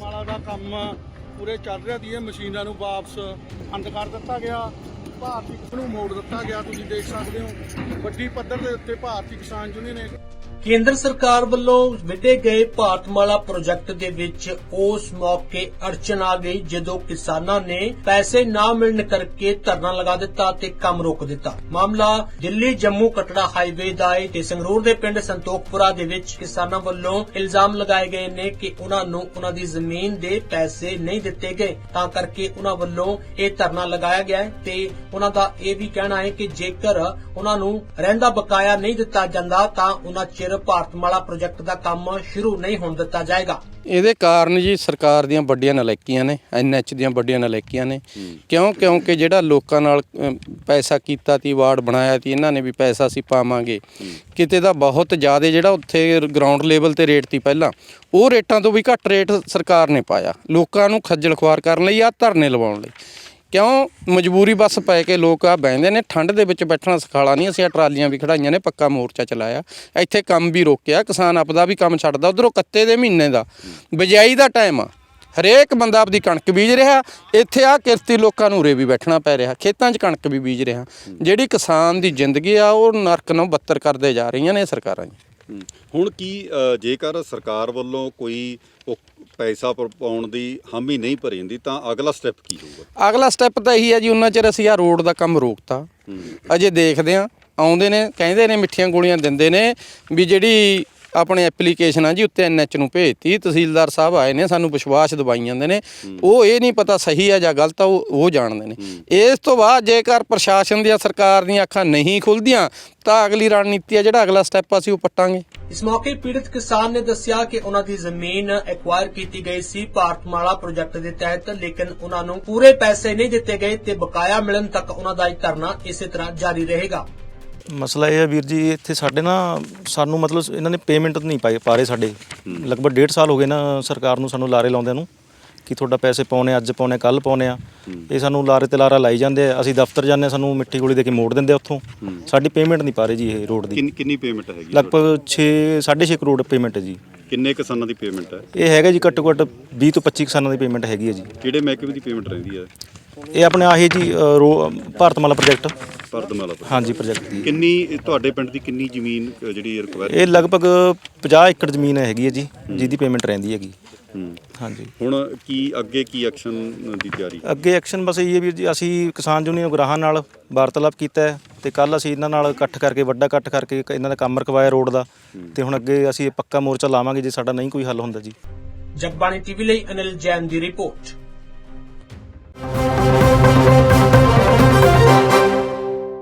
ਵਾਲਾ ਦਾ ਕੰਮ ਪੂਰੇ ਚੱਲ ਰਿਹਾ ਦੀ ਇਹ ਮਸ਼ੀਨਾਂ ਨੂੰ ਵਾਪਸ ਬੰਦ ਕਰ ਦਿੱਤਾ ਗਿਆ। ਭਾਰਤੀ ਨੂੰ ਮੋੜ ਦਿੱਤਾ ਗਿਆ। ਤੁਸੀਂ ਦੇਖ ਸਕਦੇ ਹੋ, ਵੱਡੀ ਪੱਧਰ ਦੇ ਉੱਤੇ ਭਾਰਤੀ ਕਿਸਾਨ ਯੂਨੀਅਨ ਨੇ ਕੇਂਦਰ ਸਰਕਾਰ ਵੱਲੋਂ ਵਿੱਢੇ ਗਏ ਭਾਰਤਮਾਲਾ ਪ੍ਰੋਜੈਕਟ ਦੇ ਵਿੱਚ ਉਸ ਮੌਕੇ ਅੜਚਨ ਆ ਗਈ ਜਦੋਂ ਕਿਸਾਨਾਂ ਨੇ ਪੈਸੇ ਨਾ ਮਿਲਣ ਕਰਕੇ ਧਰਨਾ ਲਗਾ ਦਿੱਤਾ ਤੇ ਕੰਮ ਰੋਕ ਦਿੱਤਾ। ਮਾਮਲਾ ਦਿੱਲੀ ਜੰਮੂ ਕਟੜਾ ਹਾਈਵੇ ਦਾ ਹੈ ਤੇ ਸੰਗਰੂਰ ਦੇ ਪਿੰਡ ਸੰਤੋਖਪੁਰਾ ਦੇ ਵਿੱਚ ਕਿਸਾਨਾਂ ਵੱਲੋਂ ਇਲਜ਼ਾਮ ਲਗਾਏ ਗਏ ਨੇ ਕਿ ਉਹਨਾਂ ਨੂੰ ਉਹਨਾਂ ਦੀ ਜ਼ਮੀਨ ਦੇ ਪੈਸੇ ਨਹੀਂ ਦਿੱਤੇ ਗਏ। ਤਾਂ ਕਰਕੇ ਉਹਨਾਂ ਵੱਲੋਂ ਇਹ ਧਰਨਾ ਲਗਾਇਆ ਗਿਆ ਤੇ ਉਹਨਾਂ ਦਾ ਇਹ ਵੀ ਕਹਿਣਾ ਹੈ ਕਿ ਜੇਕਰ ਉਹਨਾਂ ਨੂੰ ਰਹਿੰਦਾ ਬਕਾਇਆ ਨਹੀਂ ਦਿੱਤਾ ਜਾਂਦਾ ਤਾਂ ਉਹਨਾਂ ਚਿਰ ਭਾਰਤਮਾਲਾ ਪ੍ਰੋਜੈਕਟ ਦਾ ਕੰਮ ਸ਼ੁਰੂ ਨਹੀਂ ਹੋਣ ਦਿੱਤਾ ਜਾਏਗਾ। ਇਹਦੇ ਕਾਰਨ ਜੀ ਸਰਕਾਰ ਦੀਆਂ ਵੱਡੀਆਂ ਨਲਾਇਕੀਆਂ ਨੇ ਐਨਐਚ ਦੀਆਂ ਵੱਡੀਆਂ ਨਲਾਇਕੀਆਂ ਨੇ। ਕਿਉਂ? ਕਿਉਂਕਿ ਜਿਹੜਾ ਲੋਕਾਂ ਨਾਲ ਪੈਸਾ ਕੀਤਾ ਤੀ, ਵਾਰਡ ਬਣਾਇਆ ਤੀ, ਇਹਨਾਂ ਨੇ ਵੀ ਪੈਸਾ ਅਸੀਂ ਪਾਵਾਂਗੇ। ਕਿਤੇ ਦਾ ਬਹੁਤ ਜ਼ਿਆਦਾ ਜਿਹੜਾ ਉੱਥੇ ਗਰਾਊਂਡ ਲੈਵਲ ਤੇ ਰੇਟ ਤੀ ਪਹਿਲਾਂ, ਉਹ ਰੇਟਾਂ ਤੋਂ ਵੀ ਘੱਟ ਰੇਟ ਸਰਕਾਰ ਨੇ ਪਾਇਆ। ਲੋਕਾਂ ਨੂੰ ਖੱਜਲ ਖੁਆਰ ਕਰਨ ਲਈ ਆ ਧਰਨੇ ਲਵਾਉਣ ਲਈ। ਕਿਉਂ ਮਜਬੂਰੀ ਬੱਸ ਪੈ ਕੇ ਲੋਕ ਆ ਬੈੰਦੇ ਨੇ, ਠੰਡ ਦੇ ਵਿੱਚ ਬੈਠਣਾ ਸਖਾਲਾ ਨਹੀਂ, ਅਸੀਂ ਆਹ ਟਰਾਲੀਆਂ ਵੀ ਖੜਾਈਆਂ ਨੇ, ਪੱਕਾ ਮੋਰਚਾ ਚਲਾਇਆ। ਇੱਥੇ ਕੰਮ ਵੀ ਰੋਕਿਆ, ਕਿਸਾਨ ਆਪਦਾ ਵੀ ਕੰਮ ਛੱਡਦਾ, ਉਧਰੋਂ ਕੱਤੇ ਦੇ ਮਹੀਨੇ ਦਾ। ਬਿਜਾਈ ਦਾ ਟਾਈਮ ਆ। ਹਰੇਕ ਬੰਦਾ ਆਪਦੀ ਕਣਕ ਬੀਜ ਰਿਹਾ, ਇੱਥੇ ਆ ਕਿਰਤੀ ਲੋਕਾਂ ਨੂੰ ਉਰੇ ਵੀ ਬੈਠਣਾ ਪੈ ਰਿਹਾ, ਖੇਤਾਂ 'ਚ ਕਣਕ ਵੀ ਬੀਜ ਰਿਹਾ। ਜਿਹੜੀ ਕਿਸਾਨ ਦੀ ਜ਼ਿੰਦਗੀ ਆ, ਉਹ ਨਰਕ ਨੂੰ ਬੱਤਰ ਕਰਦੇ ਜਾ ਰਹੀਆਂ ਨੇ ਸਰਕਾਰਾਂ ਜੀ ਹੁਣ ਕੀ ਜੇਕਰ ਸਰਕਾਰ ਵੱਲੋਂ ਕੋਈ ਪੈਸਾ ਪਾਉਣ ਦੀ ਹਾਮੀ ਨਹੀਂ ਭਰੀ ਜਾਂਦੀ ਤਾਂ ਅਗਲਾ ਸਟੈਪ ਕੀ ਹੋਊਗਾ ਅਗਲਾ ਸਟੈਪ ਤਾਂ ਇਹੀ ਹੈ ਜੀ ਉਹਨਾਂ ਚਿਰ ਅਸੀਂ ਆ ਰੋਡ ਦਾ ਕੰਮ ਰੋਕਤਾ। ਅਜੇ ਦੇਖਦੇ ਆ ਆਉਂਦੇ ਨੇ ਕਹਿੰਦੇ ਨੇ ਮਿੱਠੀਆਂ ਗੋਲੀਆਂ ਦਿੰਦੇ ਨੇ ਵੀ ਜਿਹੜੀ ਆਪਣੇ ਐਪਲੀਕੇਸ਼ਨ ਆ ਜੀ ਉੱਤੇ ਐਨਐਚ ਨੂੰ ਭੇਜਤੀ। ਤਹਿਸੀਲਦਾਰ ਸਾਹਿਬ ਆਏ ਨੇ ਸਾਨੂੰ ਵਿਸ਼ਵਾਸ ਦਿਵਾਈ ਜਾਂਦੇ ਨੇ। ਉਹ ਇਹ ਨਹੀਂ ਪਤਾ ਸਹੀ ਹੈ ਜਾਂ ਗਲਤ ਆ ਉਹ ਉਹ ਜਾਣਦੇ ਨੇ। ਇਸ ਤੋਂ ਬਾਅਦ ਜੇਕਰ ਪ੍ਰਸ਼ਾਸਨ ਦੀਆਂ ਸਰਕਾਰ ਦੀਆਂ ਅੱਖਾਂ ਨਹੀਂ ਖੁੱਲਦੀਆਂ ਤਾਂ ਅਗਲੀ ਰਣਨੀਤੀ ਆ ਜਿਹੜਾ ਅਗਲਾ ਸਟੈਪ ਅਸੀਂ ਉਹ ਪੱਟਾਂਗੇ। ਇਸ ਮੌਕੇ ਪੀੜਤ ਕਿਸਾਨ ਨੇ ਦੱਸਿਆ ਕਿ ਉਹਨਾਂ ਦੀ ਜ਼ਮੀਨ ਐਕਵਾਇਰ ਕੀਤੀ ਗਈ ਸੀ ਭਾਰਤਮਾਲਾ ਪ੍ਰੋਜੈਕਟ ਦੇ ਤਹਿਤ ਲੇਕਿਨ ਉਹਨਾਂ ਨੂੰ ਪੂਰੇ ਪੈਸੇ ਨਹੀਂ ਦਿੱਤੇ ਗਏ ਤੇ ਬਕਾਇਆ ਮਿਲਣ ਤੱਕ ਉਹਨਾਂ ਦਾ ਇਹ ਧਰਨਾ ਇਸੇ ਤਰ੍ਹਾਂ ਜਾਰੀ ਰਹੇਗਾ। ਮਸਲਾ ਇਹ ਹੈ ਵੀਰ ਜੀ ਇੱਥੇ ਸਾਡੇ ਨਾ ਸਾਨੂੰ ਮਤਲਬ ਇਹਨਾਂ ਨੇ ਪੇਮੈਂਟ ਨਹੀਂ ਪਾਈ ਪਾ ਰਹੇ ਸਾਡੇ। ਲਗਭਗ ਡੇਢ ਸਾਲ ਹੋ ਗਏ ਨਾ ਸਰਕਾਰ ਨੂੰ ਸਾਨੂੰ ਲਾਰੇ ਲਾਉਂਦਿਆਂ ਨੂੰ ਕਿ ਤੁਹਾਡਾ ਪੈਸੇ ਪਾਉਣੇ ਅੱਜ ਪਾਉਣੇ ਕੱਲ ਪਾਉਣੇ ਆ। ਇਹ ਸਾਨੂੰ ਲਾਰੇ ਤੇ ਲਾਰਾ ਲਾਈ ਜਾਂਦੇ ਆ। ਅਸੀਂ ਦਫ਼ਤਰ ਜਾਂਦੇ ਹਾਂ, ਸਾਨੂੰ ਮਿੱਠੀ ਗੋਲੀ ਦੇ ਕੇ ਮੋੜ ਦਿੰਦੇ ਆ ਉੱਥੋਂ। ਸਾਡੀ ਪੇਮੈਂਟ ਨਹੀਂ ਪਾ ਰਹੇ ਜੀ ਇਹ ਰੋਡ ਦੀ। ਕਿੰਨੀ ਕਿੰਨੀ ਪੇਮੈਂਟ ਹੈਗੀ ਲਗਭਗ 6 6.5 ਕਰੋੜ ਪੇਮੈਂਟ ਹੈ ਜੀ। ਕਿੰਨੇ ਕਿਸਾਨਾਂ ਦੀ ਪੇਮੈਂਟ ਹੈ? ਇਹ ਹੈਗਾ ਜੀ ਘੱਟੋ ਘੱਟ 20 ਤੋਂ 25 ਕਿਸਾਨਾਂ ਦੀ ਪੇਮੈਂਟ ਹੈਗੀ ਹੈ ਜੀ। ਕਿਹੜੇ ਮਹਿਕਮੇ ਦੀ ਪੇਮੈਂਟ ਰਹਿੰਦੀ ਹੈ? ਇਹ ਆਪਣੇ ਆਹੀ ਜੀ ਭਾਰਤਮਾਲਾ ਪ੍ਰੋਜੈਕਟ ਪਰਦਮਾਲਾ ਤੋਂ। ਹਾਂਜੀ ਪ੍ਰੋਜੈਕਟ ਦੀ। ਕਿੰਨੀ ਤੁਹਾਡੇ ਪਿੰਡ ਦੀ ਕਿੰਨੀ ਜ਼ਮੀਨ ਅ, ਜਿਹੜੀ ਰਿਕਵਾਇਰ ਇਹ ਲਗਭਗ 50 ਏਕੜ ਜ਼ਮੀਨ ਹੈਗੀ ਹੈ ਜੀ ਜਿਹਦੀ ਪੇਮੈਂਟ ਰਹਿੰਦੀ ਹੈਗੀ। ਹੂੰ। ਹਾਂਜੀ। ਹੁਣ ਕੀ ਅੱਗੇ ਕੀ ਐਕਸ਼ਨ ਦੀ ਤਿਆਰੀ ਅੱਗੇ ਐਕਸ਼ਨ ਬਸ ਇਹ ਹੈ ਵੀ ਜੀ ਅਸੀਂ ਕਿਸਾਨ ਯੂਨੀਅਨ ਗਰਾਹਾਂ ਨਾਲ ਵਾਰਤਾਲਾਪ ਕੀਤਾ ਹੈ ਤੇ ਕੱਲ ਅਸੀਂ ਇਹਨਾਂ ਨਾਲ ਇਕੱਠ ਕਰਕੇ ਵੱਡਾ ਇਕੱਠ ਕਰਕੇ ਇੱਕ ਇਹਨਾਂ ਦਾ ਕੰਮ ਰਕਵਾਇਆ ਰੋਡ ਦਾ। ਤੇ ਹੁਣ ਅੱਗੇ ਅਸੀਂ ਪੱਕਾ ਮੋਰਚਾ ਲਾਵਾਂਗੇ ਜੇ ਸਾਡਾ ਨਹੀਂ ਕੋਈ ਹੱਲ ਹੁੰਦਾ ਜੀ। ਜਗਬਾਣੀ ਟੀਵੀ ਲਈ ਅਨਿਲ ਜੈਨ ਦੀ ਰਿਪੋਰਟ।